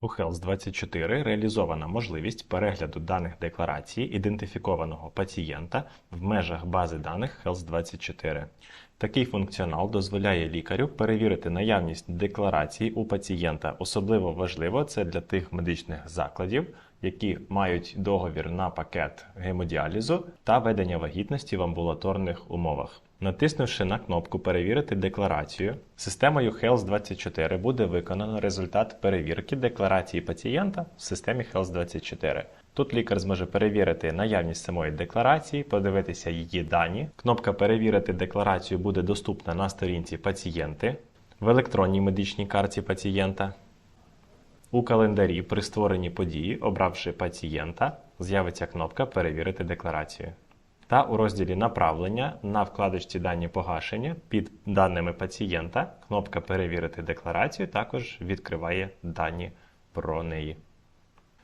У Health24 реалізована можливість перегляду даних декларації ідентифікованого пацієнта в межах бази даних Health24. Такий функціонал дозволяє лікарю перевірити наявність декларації у пацієнта. Особливо важливо це для тих медичних закладів, які мають договір на пакет гемодіалізу та ведення вагітності в амбулаторних умовах. Натиснувши на кнопку Перевірити декларацію, системою Health24 буде виконано результат перевірки декларації пацієнта в системі Health24. Тут лікар зможе перевірити наявність самої декларації, подивитися її дані. Кнопка Перевірити декларацію буде доступна на сторінці пацієнти в електронній медичній карті пацієнта. У календарі при створенні події, обравши пацієнта, з'явиться кнопка Перевірити декларацію. Та у розділі Направлення на вкладочці Дані погашення під даними пацієнта кнопка Перевірити декларацію також відкриває дані про неї.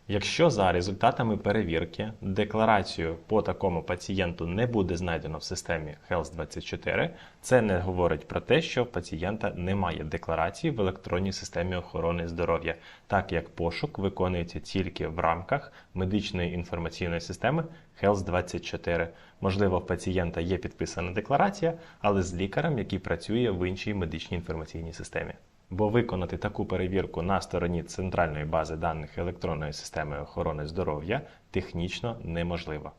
Якщо за результатами перевірки декларацію по такому пацієнту не буде знайдено в системі Health24, це не говорить про те, що в пацієнта немає декларації в електронній системі охорони здоров'я, так як пошук виконується тільки в рамках медичної інформаційної системи Health24. Можливо, в пацієнта є підписана декларація, але з лікарем, який працює в іншій медичній інформаційній системі. Бо виконати таку перевірку на стороні центральної бази даних електронної системи охорони здоров'я технічно неможливо.